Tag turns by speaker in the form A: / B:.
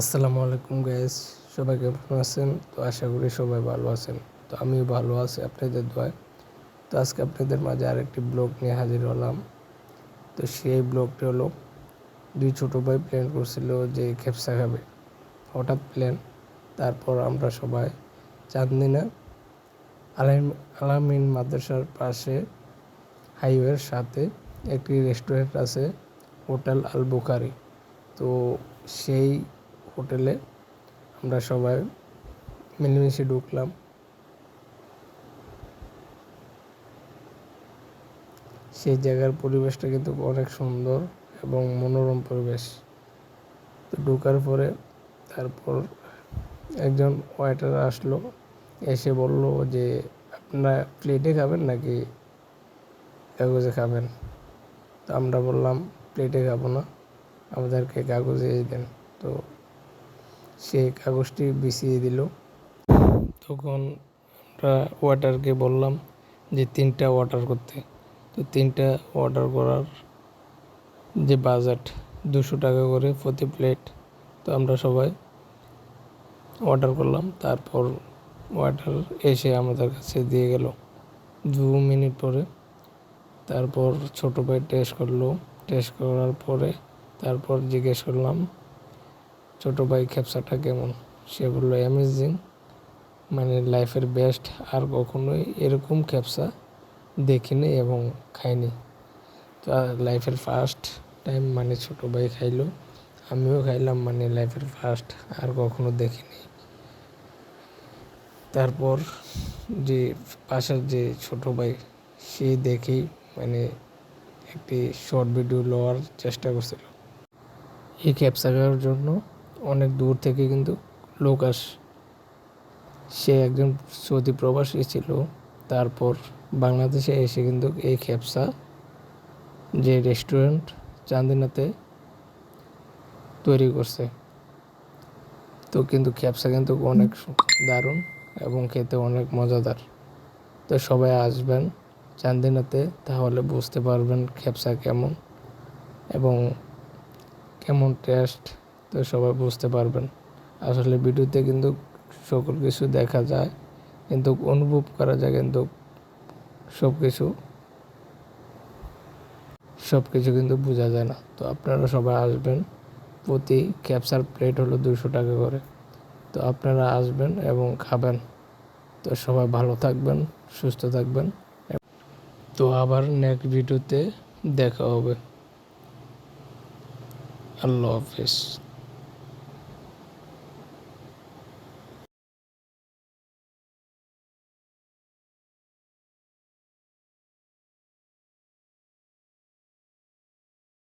A: আসসালামু আলাইকুম গাইস সবাই কেমন আছেন? তো আশা করি সবাই ভালো আছেন। তো আমি ভালো আছি আপনাদের দোয়ায়। তো আজকে আপনাদের মাঝে আরেকটি ব্লগ নিয়ে হাজির হলাম। তো সেই ব্লগটি হলো, দুই ছোটো ভাই প্ল্যান করছিল যে খেপসা খাবে। হঠাৎ প্ল্যান তারপর আমরা সবাই চাঁদনিনা আলাইম, আলামিন মাদ্রাসার পাশে হাইওয়ের সাথে একটি রেস্টুরেন্ট আছে, হোটেল আল বুখারি তো সেই হোটেলে আমরা সবাই মিলেমিশে ঢুকলাম। সেই জায়গার পরিবেশটা কিন্তু অনেক সুন্দর এবং মনোরম পরিবেশ। তো ঢোকার পরে তারপর একজন ওয়েটার আসলো, এসে বলল যে, আপনারা প্লেটে খাবেন নাকি কাগজে খাবেন? তো আমরা বললাম প্লেটে খাব না, আমাদেরকে কাগজে দেন। তো সে কাগজটি বিছিয়ে দিল। তখন আমরা ওয়াটারকে বললাম যে, তিনটা অর্ডার করতে। তো তিনটা অর্ডার করার যে বাজেট দুশো টাকা করে প্রতি প্লেট তো আমরা সবাই অর্ডার করলাম। তারপর ওয়াটার এসে আমাদের কাছে দিয়ে গেল। দু মিনিট পরে তারপর ছোটো ভাই টেস্ট করল। টেস্ট করার পরে তারপর জিজ্ঞেস করলাম ছোটো ভাই খেপসাটা কেমন? সে বলল অ্যামেজিং মানে লাইফের বেস্ট আর কখনোই এরকম খেপসা দেখিনি এবং খাইনি। তো লাইফের ফার্স্ট টাইম মানে ছোটো ভাই খাইলো, আমিও খাইলাম মানে লাইফের ফার্স্ট আর কখনো দেখিনি। তারপর যে পাশের যে ছোটো ভাই, সে দেখেই মানে একটি শর্ট ভিডিও লওয়ার চেষ্টা করছিল। এই ক্যাপসা জন্য অনেক দূর থেকে কিন্তু লোক আস, সে একজন সৌদি প্রবাসী ছিল, তারপর বাংলাদেশে এসে কিন্তু এই খেপসা যে রেস্টুরেন্ট চান্দিনাতে তৈরি করছে। তো কিন্তু খেপসা কিন্তু অনেক দারুণ এবং খেতে অনেক মজাদার। তো সবাই আসবেন চান্দিনাতে, তাহলে বুঝতে পারবেন খেপসা কেমন এবং কেমন টেস্ট তো সবাই বুঝতে পারবেন। আসলে ভিডিওতে কিন্তু সকল কিছু দেখা যায়, কিন্তু অনুভব করা যায় কিন্তু সব কিছু। সব কিছু কিন্তু বোঝা যায় না। তো আপনারা সবাই আসবেন, প্রতি ক্যাপসার প্লেট হলো দুশো টাকা করে। তো আপনারা আসবেন এবং খাবেন। তো সবাই ভালো থাকবেন, সুস্থ থাকবেন। তো আবার নেক্সট ভিডিওতে দেখা হবে। আল্লাহ হাফিজ।